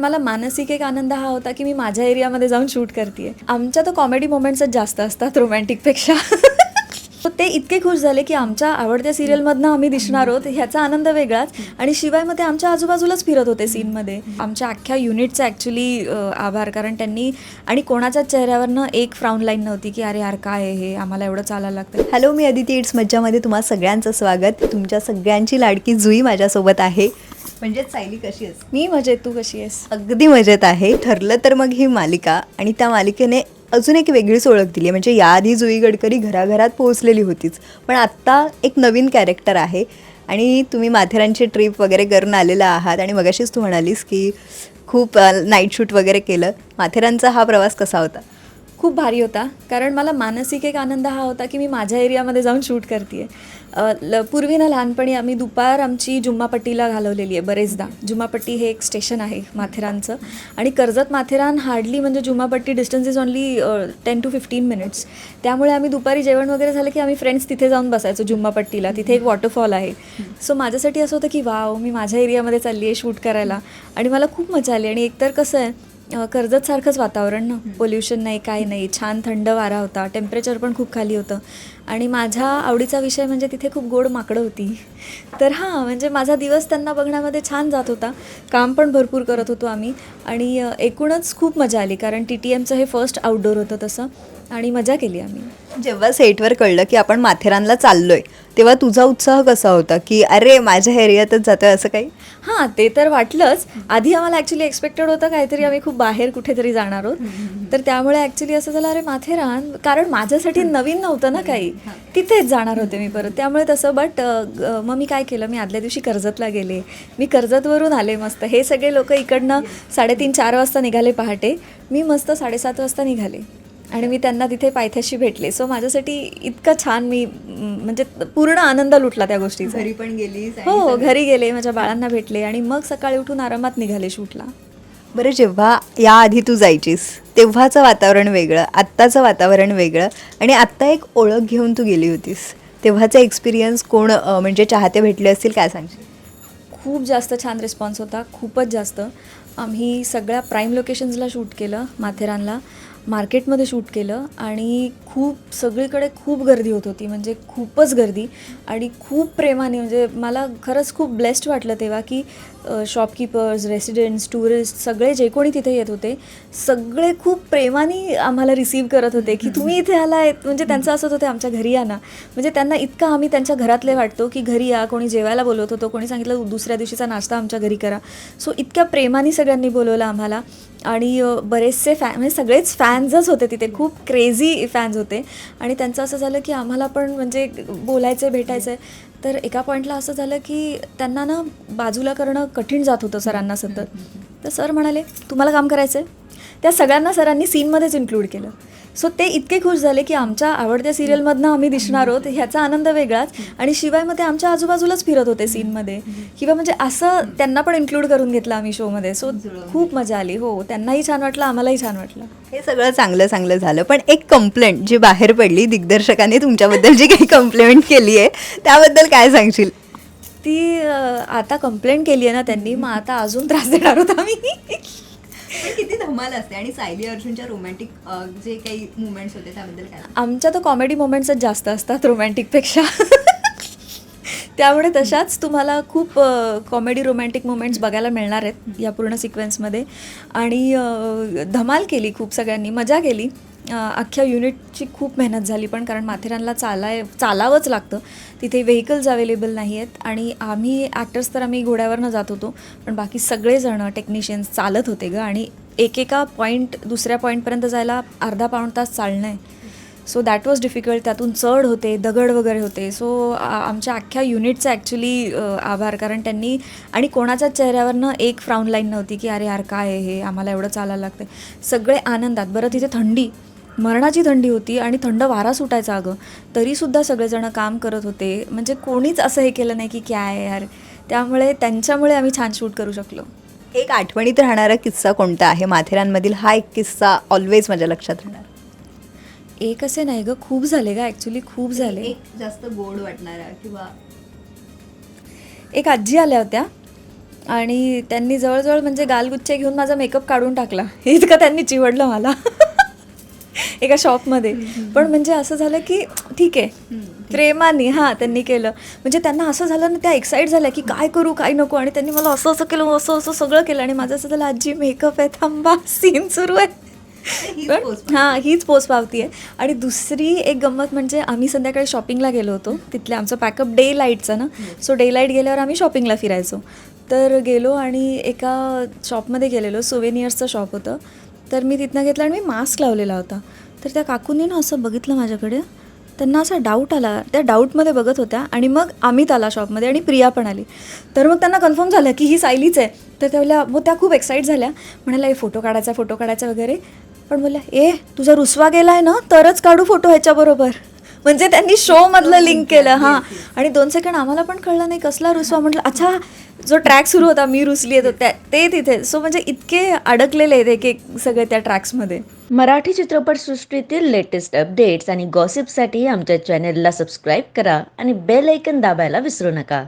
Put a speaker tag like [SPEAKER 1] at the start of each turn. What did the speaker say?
[SPEAKER 1] मला मानसिक एक आनंद हा होता की मी माझ्या एरियामध्ये जाऊन शूट करते आमच्या तर कॉमेडी मोमेंट्सच जास्त असतात रोमॅन्टिकपेक्षा. तर ते इतके खुश झाले की आमच्या आवडत्या सिरियलमधनं आम्ही दिसणार आहोत ह्याचा आनंद वेगळाच. आणि शिवाय मग ते आमच्या आजूबाजूलाच फिरत होते सीनमध्ये आमच्या अख्ख्या युनिटचा ॲक्च्युली आभार कारण त्यांनी आणि कोणाच्याच चेहऱ्यावरनं एक फ्राऊन लाईन नव्हती की अरे यार काय आहे हे? आम्हाला एवढं चालायला लागतं.
[SPEAKER 2] हॅलो मी अदिती इट्स मज्जामध्ये तुम्हा सगळ्यांचं स्वागत. तुमच्या सगळ्यांची लाडकी जुई माझ्यासोबत आहे. म्हणजेच सायली कशी आहेस?
[SPEAKER 1] मी मजेत. तू कशी आहेस?
[SPEAKER 2] अगदी मजेत आहे. ठरलं तर मग ही मालिका. आणि त्या मालिकेने अजून एक वेगळीच ओळख दिली आहे. म्हणजे याआधी जुई गडकरी घराघरात पोहोचलेली होतीच. पण आत्ता एक नवीन कॅरेक्टर आहे. आणि तुम्ही माथेरानची ट्रिप वगैरे करून आलेला आहात. आणि मगाशीच तू म्हणालीस की खूप नाईट शूट वगैरे केलं. माथेरानचा हा प्रवास कसा होता?
[SPEAKER 1] खूप भारी होता. कारण मला मानसिक एक आनंद हा होता की मी माझ्या एरियामध्ये जाऊन शूट करते ल पूर्वी ना लहानपणी आम्ही दुपार आमची जुम्मापट्टीला घालवलेली आहे बरेचदा. जुम्मापट्टी हे एक स्टेशन आहे माथेरानचं. आणि कर्जत माथेरान हार्डली म्हणजे Jummapatti distance is only ten to fifteen minutes. त्यामुळे आम्ही दुपारी जेवण वगैरे झालं की आम्ही फ्रेंड्स तिथे जाऊन बसायचो जुम्मापट्टीला. तिथे एक वॉटरफॉल आहे. सो माझ्यासाठी असं होतं की वाव मी माझ्या एरियामध्ये चालली आहे शूट करायला. आणि मला खूप मजा आली. आणि एकतर कसं आहे कर्जतसारखंच वातावरण ना? पोल्युशन नाही काही नाही. छान थंड वारा होता. टेम्परेचर पण खूप खाली होतं. आणि माझ्या आवडीचा विषय म्हणजे तिथे खूप गोड माकडं होती. तर हां म्हणजे माझा दिवस त्यांना बघण्यामध्ये छान जात होता. काम पण भरपूर करत होतो आम्ही. आणि एकूणच खूप मजा आली कारण टी टी एमचं हे फर्स्ट आउटडोर होतं तसं. आणि मजा केली आम्ही.
[SPEAKER 2] जेव्हा सेटवर कळलं की आपण माथेरानला चाललोय तेव्हा तुझा उत्साह कसा होता की अरे माझ्या एरियातच जातोय असं काही?
[SPEAKER 1] हां ते तर वाटलंच. आधी आम्हाला ॲक्च्युली एक्सपेक्टेड होतं काहीतरी आम्ही खूप बाहेर कुठेतरी जाणार आहोत. तर त्यामुळे ॲक्च्युली असं झालं अरे माथेरान कारण माझ्यासाठी नवीन नव्हतं ना काही. तिथेच जाणार होते मी परत. त्यामुळे तसं बट मग मी काय केलं? मी आदल्या दिवशी कर्जतला गेले. मी कर्जतवरून आले मस्त. हे सगळे लोक इकडनं साडेतीन चार वाजता निघाले पहाटे. मी मस्त साडेसात वाजता निघाले. आणि मी त्यांना तिथे पायथ्याशी भेटले. सो माझ्यासाठी इतकं छान मी म्हणजे पूर्ण आनंद लुटला त्या गोष्टीचा.
[SPEAKER 2] घरी पण गेली
[SPEAKER 1] हो घरी गेले माझ्या बाळांना भेटले आणि मग सकाळी उठून आरामात निघाले शूटला.
[SPEAKER 2] बरं जेव्हा याआधी तू जायचीस तेव्हाचं वातावरण वेगळं आत्ताचं वातावरण वेगळं आणि आत्ता एक ओळख घेऊन तू गेली होतीस. तेव्हाचा एक्सपिरियन्स कोण म्हणजे चाहते भेटले असतील काय सांगशील?
[SPEAKER 1] खूप जास्त छान रिस्पॉन्स होता खूपच जास्त. आम्ही सगळ्या प्राईम लोकेशन्सला शूट केलं माथेरानला. मार्केटमध्ये शूट केलं आणि खूप सगळीकडे खूप गर्दी होत होती म्हणजे खूपच गर्दी. आणि खूप प्रेमाने म्हणजे मला खरंच खूप ब्लेस्ड वाटलं तेव्हा की शॉपकीपर्स रेसिडेंट्स टुरिस्ट सगळे जे कोणी तिथे येत होते सगळे खूप प्रेमाने आम्हाला रिसीव्ह करत होते की तुम्ही इथे आलाय. म्हणजे त्यांचं असत होतं आमच्या घरी या ना. म्हणजे त्यांना इतकं आम्ही त्यांच्या घरातले वाटतो की घरी या कोणी जेवायला बोलवत होतो कोणी सांगितलं दुसऱ्या दिवशीचा नाश्ता आमच्या घरी करा. सो इतक्या प्रेमाने सगळ्यांनी बोलवलं आम्हाला. आणि बरेचसे फॅन म्हणजे सगळेच फॅन्सच होते तिथे. खूप क्रेझी फॅन्स होते. आणि त्यांचं असं झालं की आम्हाला पण म्हणजे बोलायचं भेटायचं आहे तर एका पॉईंटला असं झालं की त्यांना ना बाजूला करणं कठीण जात होतं सरांना सतत. तर सर म्हणाले तुम्हाला काम करायचं आहे त्या सगळ्यांना सरांनी सीनमध्येच इन्क्लूड केलं. सो ते इतके खुश झाले की आमच्या आवडत्या सिरियलमधनं आम्ही दिसणार आहोत ह्याचा आनंद वेगळाच. आणि शिवाय मग ते आमच्या आजूबाजूलाच फिरत होते सीनमध्ये. किंवा म्हणजे असं त्यांना पण इन्क्लूड करून घेतलं आम्ही शोमध्ये सो खूप मजा आली. हो त्यांनाही छान वाटलं आम्हालाही छान वाटलं.
[SPEAKER 2] हे सगळं चांगलं चांगलं झालं. पण एक कंप्लेंट जी बाहेर पडली दिग्दर्शकाने तुमच्याबद्दल जी काही कंप्लेंट केली आहे त्याबद्दल काय सांगशील?
[SPEAKER 1] ती आता कंप्लेंट केली आहे ना त्यांनी मग आता अजून त्रास देणार होता आम्ही.
[SPEAKER 2] किती धमाल असते आणि सायली अर्जुनच्या रोमॅन्टिक जे काही मुवमेंट्स होते त्याबद्दल काय?
[SPEAKER 1] आमच्या तर कॉमेडी मोमेंट्सच जास्त असतात रोमॅन्टिकपेक्षा त्यामुळे तशाच तुम्हाला खूप कॉमेडी रोमॅन्टिक मोमेंट्स बघायला मिळणार आहेत या पूर्ण सिक्वेन्समध्ये आणि धमाल केली खूप सगळ्यांनी मजा केली. अख्ख्या युनिटची खूप मेहनत झाली पण कारण माथेरानला चालाय चालावंच लागतं. तिथे व्हेकल्स अवेलेबल नाही आहेत आणि आम्ही ॲक्टर्स तर आम्ही घोड्यावरनं जात होतो पण बाकी सगळेजणं टेक्निशियन्स चालत होते गं आणि एकेका पॉईंट दुसऱ्या पॉईंटपर्यंत जायला अर्धा पाऊण तास चालणं आहे. सो दॅट वॉज डिफिकल्ट त्यातून चढ होते दगड वगैरे होते. सो आमच्या अख्ख्या युनिटचा ॲक्च्युली आभार कारण त्यांनी आणि कोणाच्याच चेहऱ्यावरनं एक फ्राऊन लाईन नव्हती की अरे यार काय आहे हे? आम्हाला एवढं चालायला लागतं सगळे आनंदात. बरं तिथे थंडी. मरणाची थंडी होती आणि थंड वारा सुटायचा अगं. तरीसुद्धा सगळेजणं काम करत होते. म्हणजे कोणीच असं हे केलं नाही की काय आहे यार. त्यामुळे त्यांच्यामुळे आम्ही छान शूट करू शकलो.
[SPEAKER 2] एक आठवणीत राहणारा किस्सा कोणता आहे? माथेरानमधील हा एक किस्सा ऑलवेज माझ्या लक्षात राहणार.
[SPEAKER 1] एक असे नाही गं. खूप झाले गं. ॲक्च्युली खूप झाले.
[SPEAKER 2] एक जास्त गोड वाटणारा किंवा
[SPEAKER 1] एक आजी आल्या होत्या. आणि त्यांनी जवळजवळ म्हणजे गालगुच्चे घेऊन माझा मेकअप काढून टाकला. इतकं त्यांनी चिवडलं मला. एका शॉपमध्ये. पण म्हणजे असं झालं की ठीक आहे. प्रेमाने हां त्यांनी केलं. म्हणजे त्यांना असं झालं ना त्या एक्साईट झाल्या की काय करू काय नको? आणि त्यांनी मला असं असं केलं असं असं सगळं केलं. आणि माझं असं झालं आजी मेकअप आहे थांबा सीन सुरू आहे. पण हां हीच पोच पावती आहे आणि दुसरी एक गंमत म्हणजे आम्ही संध्याकाळी शॉपिंगला गेलो होतो. तिथले आमचं पॅकअप डे लाईटचं ना. सो डे लाइट गेल्यावर आम्ही शॉपिंगला फिरायचो. तर गेलो आणि एका शॉपमध्ये गेलेलो सुवेनियर्सचं शॉप होतं. तर मी तिथनं घेतलं आणि मी मास्क लावलेला होता. तर त्या काकूंनी ना असं बघितलं माझ्याकडे. त्यांना असा डाऊट आला. त्या डाऊटमध्ये बघत होत्या आणि मग अमित आला शॉपमध्ये आणि प्रिया पण आली. तर मग त्यांना कन्फर्म झालं की ही सायलीच आहे. तर त्या मग त्या खूप एक्साईट झाल्या. म्हणाल्या हे फोटो काढायचा फोटो काढायचा वगैरे. पण बोलल्या ए तुझा रुसवा गेला आहे ना तरच काढू फोटो ह्याच्याबरोबर म्हणजे त्यांनी शो मधलं लिंक केलं हां. आणि दोन सेकंड आम्हाला पण कळलं नाही कसला रुसवा. म्हटलं अच्छा जो ट्रॅक सुरू होता मी रुसली आहे तो त्या ते तिथे. सो म्हणजे इतके अडकलेले आहेत एक एक सगळे त्या ट्रॅक्समध्ये
[SPEAKER 3] मराठी चित्रपटसृष्टीतील लेटेस्ट अपडेट्स आणि गॉसिपसाठी आमच्या चॅनेलला सबस्क्राईब करा आणि बेल ऐकन दाबायला विसरू नका.